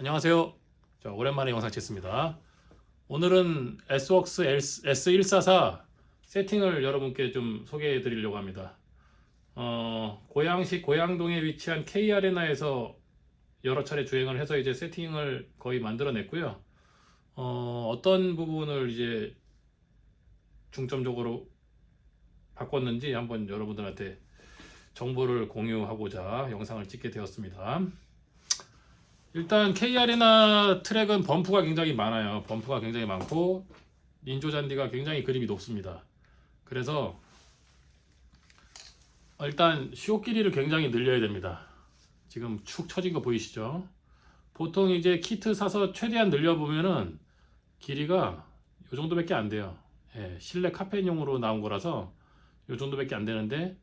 안녕하세요. 자, 오랜만에 영상 찍습니다. 오늘은 S웍스 S144 세팅을 여러분께 좀 소개해 드리려고 합니다. 어, 고양시 고양동에 위치한 K아레나에서 여러 차례 주행을 해서 이제 세팅을 거의 만들어냈고요. 어, 어떤 부분을 이제 중점적으로 바꿨는지 한번 여러분들한테 정보를 공유하고자 영상을 찍게 되었습니다. 일단 K아레나 트랙은 범프가 굉장히 많아요. 범프가 굉장히 많고 인조 잔디가 굉장히 그림이 높습니다. 그래서 일단 쇼 길이를 굉장히 늘려야 됩니다. 지금 축 처진 거 보이시죠? 보통 이제 키트 사서 최대한 늘려보면은 길이가 이 정도밖에 안 돼요. 예, 실내 카페인용으로 나온 거라서 이 정도밖에 안 되는데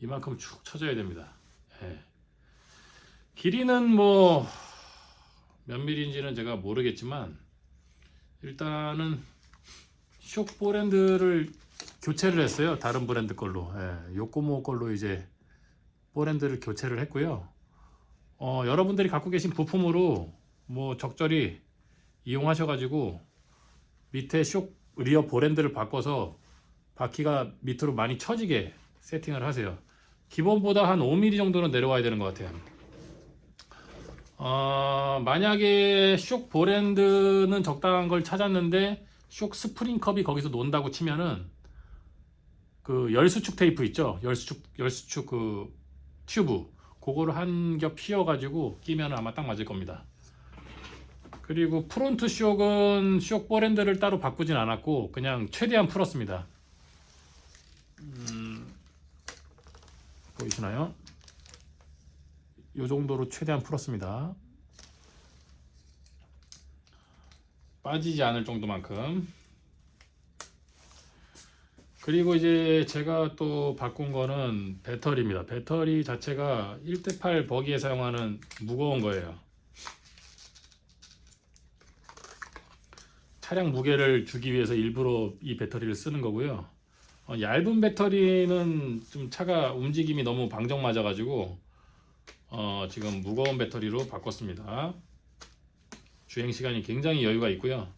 이만큼 축 처져야 됩니다. 예. 길이는 뭐 몇 밀인지는 제가 모르겠지만 일단은 쇼 보랜드를 교체를 했어요. 다른 브랜드 걸로. 예, 요코모 걸로 이제 보랜드를 교체를 했고요. 어, 여러분들이 갖고 계신 부품으로 뭐 적절히 이용하셔가지고 밑에 쇼 리어 보랜드를 바꿔서 바퀴가 밑으로 많이 처지게 세팅을 하세요. 기본보다 한 5mm 정도는 내려와야 되는 것 같아요. 어, 만약에 쇼 보랜드는 적당한 걸 찾았는데 쇼 스프링 컵이 거기서 논다고 치면은 그 열수축 테이프 있죠? 열수축 열수축 그 튜브 그거를 한겹 피워 가지고 끼면 아마 딱 맞을 겁니다. 그리고 프론트 쇼은 쇼 보랜드를 따로 바꾸진 않았고 그냥 최대한 풀었습니다. 음, 보이시나요? 이 정도로 최대한 풀었습니다. 빠지지 않을 정도만큼. 그리고 이제 제가 또 바꾼 거는 배터리입니다. 배터리 자체가 1대8 버기에 사용하는 무거운 거예요. 차량 무게를 주기 위해서 일부러 이 배터리를 쓰는 거고요. 어, 얇은 배터리는 좀 차가 움직임이 너무 방정 맞아가지고 어, 지금 무거운 배터리로 바꿨습니다. 주행 시간이 굉장히 여유가 있고요.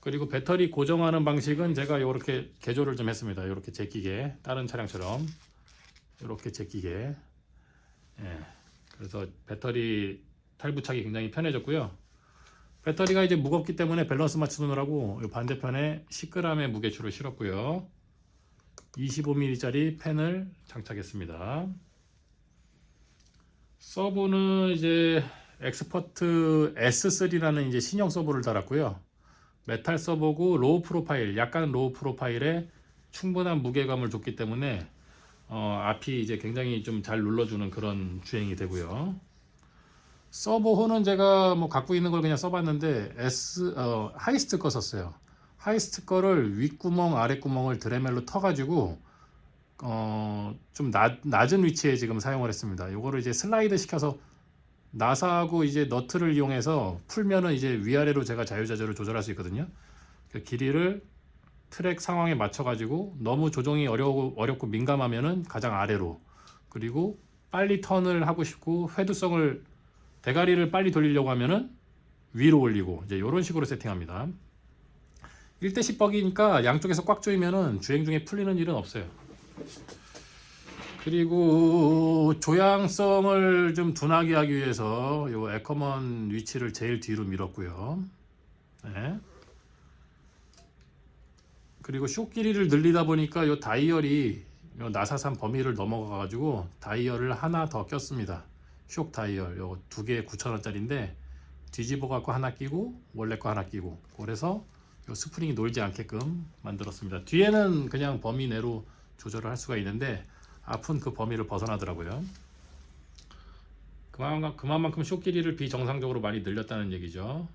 그리고 배터리 고정하는 방식은 제가 이렇게 개조를 좀 했습니다. 이렇게 제끼게 다른 차량처럼 이렇게 제끼게. 예. 그래서 배터리 탈부착이 굉장히 편해졌고요. 배터리가 이제 무겁기 때문에 밸런스 맞추느라고 이 반대편에 10g의 무게추를 실었고요. 25mm짜리 펜을 장착했습니다. 서브는 이제 엑스퍼트 S3라는 이제 신형 서브를 달았고요. 메탈 서버고 로우 프로파일, 약간 로우 프로파일에 충분한 무게감을 줬기 때문에 어, 앞이 이제 굉장히 좀 잘 눌러주는 그런 주행이 되고요. 서버 호는 제가 뭐 갖고 있는 걸 그냥 써봤는데 S 어, 하이스트 거 썼어요. 하이스트 거를 윗구멍 아랫구멍을 드레멜로 터가지고 어, 좀 낮, 낮은 위치에 지금 사용을 했습니다. 요거를 이제 슬라이드 시켜서 나사하고 이제 너트를 이용해서 풀면은 이제 위아래로 제가 자유자재로 조절할 수 있거든요. 그 길이를 트랙 상황에 맞춰 가지고 너무 조정이 어려고 어렵고 민감하면은 가장 아래로 그리고 빨리 턴을 하고 싶고 회두성을 대가리를 빨리 돌리려고 하면은 위로 올리고 이제 이런 식으로 세팅합니다. 1대 10 버기니까 양쪽에서 꽉 조이면은 주행 중에 풀리는 일은 없어요. 그리고 조향성을 좀 둔하게 하기 위해서 요 에커먼 위치를 제일 뒤로 밀었고요. 네. 그리고 쇼 길이를 늘리다 보니까 요 다이얼이 요 나사산 범위를 넘어가 가지고 다이얼을 하나 더 꼈습니다. 쇼 다이얼 요 두개 9,000원짜리인데 뒤집어 갖고 하나 끼고 원래 거 하나 끼고 그래서 요 스프링이 놀지 않게끔 만들었습니다. 뒤에는 그냥 범위 내로 조절을 할 수가 있는데 앞은 그 범위를 벗어나더라고요. 그만, 그만큼 쇼 길이를 비정상적으로 많이 늘렸다는 얘기죠.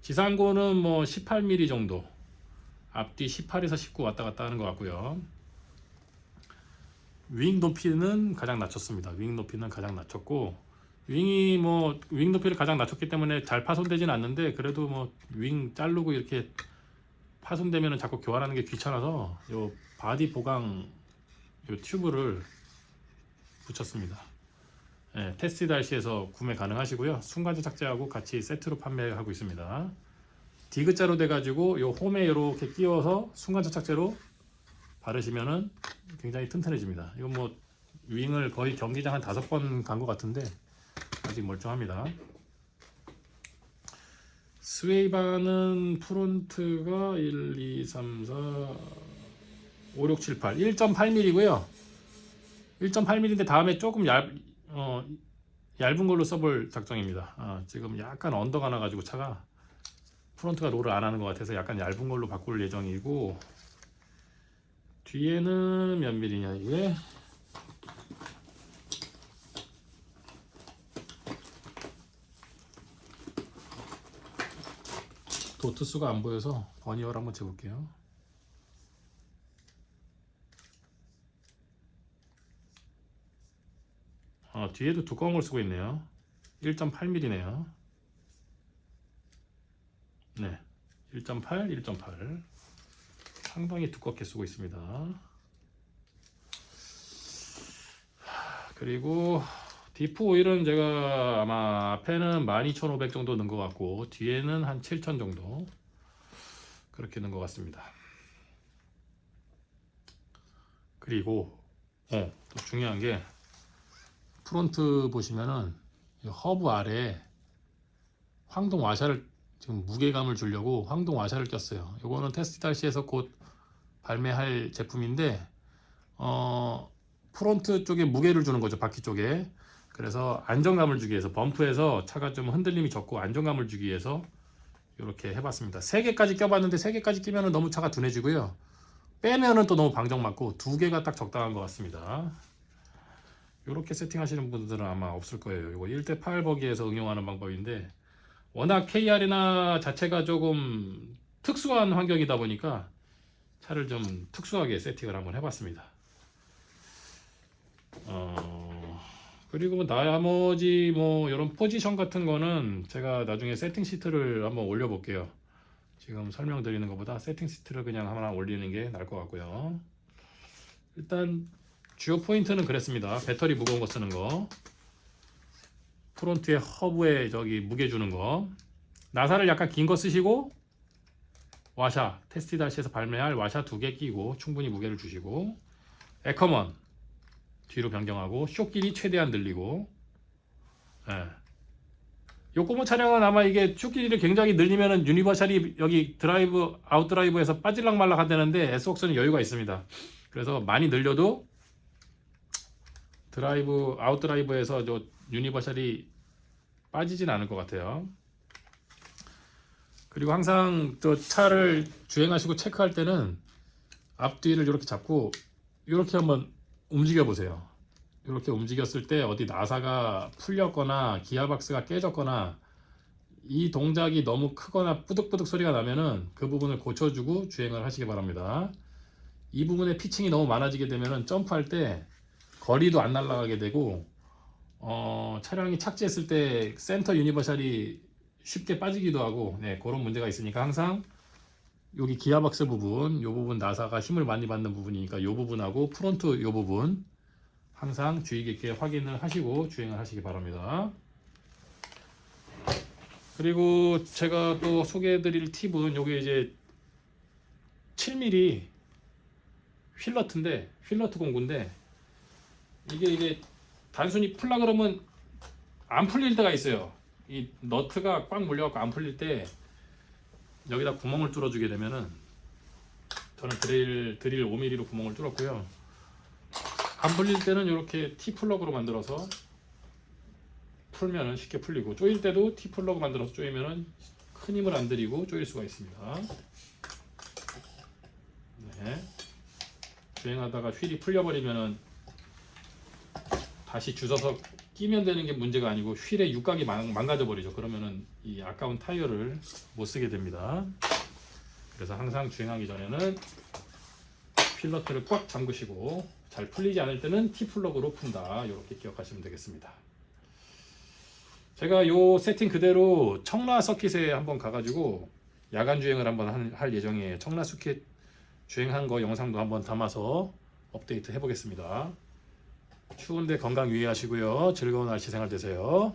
지상고는 뭐 18mm 정도, 앞뒤 18에서 19 왔다 갔다 하는 것 같고요. 윙 높이는 가장 낮췄습니다. 윙 높이는 가장 낮췄고, 윙이 뭐 윙 높이를 가장 낮췄기 때문에 잘 파손되진 않는데 그래도 뭐 윙 자르고 이렇게 파손되면 자꾸 교환하는 게 귀찮아서 요 바디 보강 요 튜브를 붙였습니다. 예, 테스트 달시에서 구매 가능하시고요. 순간 접착제하고 같이 세트로 판매하고 있습니다. 디귿자로 돼가지고 요 홈에 이렇게 끼워서 순간 접착제로 바르시면은 굉장히 튼튼해집니다. 이건 뭐 윙을 거의 경기장 한 다섯 번 간 것 같은데 아직 멀쩡합니다. 스웨이바는 프론트가 1, 2, 3, 4, 5, 6, 7, 8 1.8mm고요. 1.8mm인데 다음에 조금 얇, 어, 얇은 걸로 써볼 작정입니다. 아, 지금 약간 언더가 나가지고 차가 프론트가 롤을 안 하는 것 같아서 약간 얇은 걸로 바꿀 예정이고 뒤에는 몇 밀리냐 이게 도트 수가 안 보여서 버니어를 한번 재볼게요. 아, 뒤에도 두꺼운 걸 쓰고 있네요. 1.8mm네요. 네. 1.8, 1.8. 상당히 두껍게 쓰고 있습니다. 하, 그리고 디프 오일은 제가 아마 앞에는 12,500 정도 넣은 것 같고 뒤에는 한 7,000 정도 그렇게 넣은 것 같습니다. 그리고 어, 또 중요한 게 프론트 보시면은 이 허브 아래 황동 와샤를 지금 무게감을 주려고 황동 와샤를 꼈어요. 이거는 테스트 달시에서 곧 발매할 제품인데 어 프론트 쪽에 무게를 주는 거죠 바퀴 쪽에 그래서 안정감을 주기 위해서 범프에서 차가 좀 흔들림이 적고 안정감을 주기 위해서 이렇게 해봤습니다. 세 개까지 껴봤는데 세 개까지 끼면은 너무 차가 둔해지고요. 빼면은 또 너무 방정 맞고 두 개가 딱 적당한 것 같습니다. 이렇게 세팅하시는 분들은 아마 없을 거예요. 이거 1대 8 버기에서 응용하는 방법인데 워낙 KR이나 자체가 조금 특수한 환경이다 보니까 차를 좀 특수하게 세팅을 한번 해봤습니다. 어, 그리고 뭐 나머지 뭐 이런 포지션 같은 거는 제가 나중에 세팅 시트를 한번 올려볼게요. 지금 설명드리는 것보다 세팅 시트를 그냥 하나 올리는 게 나을 것 같고요. 일단 주요 포인트는 그랬습니다. 배터리 무거운 거 쓰는 거. 프론트에 허브에 저기 무게 주는 거. 나사를 약간 긴 거 쓰시고 와샤 테스트 다시에서 발매할 와샤 두 개 끼고 충분히 무게를 주시고 에커먼 뒤로 변경하고 쇼끼리 최대한 늘리고 예. 요코모 차량은 아마 이게 쇼끼리를 굉장히 늘리면은 유니버셜이 여기 드라이브 아웃드라이브에서 빠질락 말락 한다는데 S웍스는 여유가 있습니다. 그래서 많이 늘려도 드라이브 아웃드라이브에서 저 유니버셜이 빠지진 않을 것 같아요. 그리고 항상 저 차를 주행하시고 체크할 때는 앞뒤를 이렇게 잡고 이렇게 한번 움직여 보세요. 이렇게 움직였을 때 어디 나사가 풀렸거나 기아박스가 깨졌거나 이 동작이 너무 크거나 뿌득뿌득 소리가 나면은 그 부분을 고쳐주고 주행을 하시기 바랍니다. 이 부분에 피칭이 너무 많아지게 되면은 점프할 때 거리도 안 날아가게 되고 어, 차량이 착지했을 때 센터 유니버셜이 쉽게 빠지기도 하고 네, 그런 문제가 있으니까 항상 여기 기아박스 부분, 이 부분 나사가 힘을 많이 받는 부분이니까 이 부분하고 프론트 이 부분 항상 주의 깊게 확인을 하시고 주행을 하시기 바랍니다. 그리고 제가 또 소개해 드릴 팁은 여기 이제 7mm 휠러트인데 휠러트 공구인데 이게 이게 단순히 풀라 그러면 안 풀릴 때가 있어요. 이 너트가 꽉 물려갖고 안 풀릴 때 여기다 구멍을 뚫어주게 되면은 저는 드릴 드릴 5mm로 구멍을 뚫었고요. 안 풀릴 때는 이렇게 T 플러그로 만들어서 풀면은 쉽게 풀리고 조일 때도 T 플러그 만들어서 조이면은 큰 힘을 안 들이고 조일 수가 있습니다. 네. 주행하다가 휠이 풀려버리면은 다시 주워서 끼면 되는 게 문제가 아니고 휠의 육각이 망, 망가져 버리죠. 그러면은 이 아까운 타이어를 못 쓰게 됩니다. 그래서 항상 주행하기 전에는 필러트를 꽉 잠그시고 잘 풀리지 않을 때는 T 플러그로 푼다. 이렇게 기억하시면 되겠습니다. 제가 요 세팅 그대로 청라 서킷에 한번 가가지고 야간 주행을 한번 할, 할 예정이에요. 청라 서킷 주행한 거 영상도 한번 담아서 업데이트 해보겠습니다. 추운데 건강 유의하시고요. 즐거운 날씨 생활 되세요.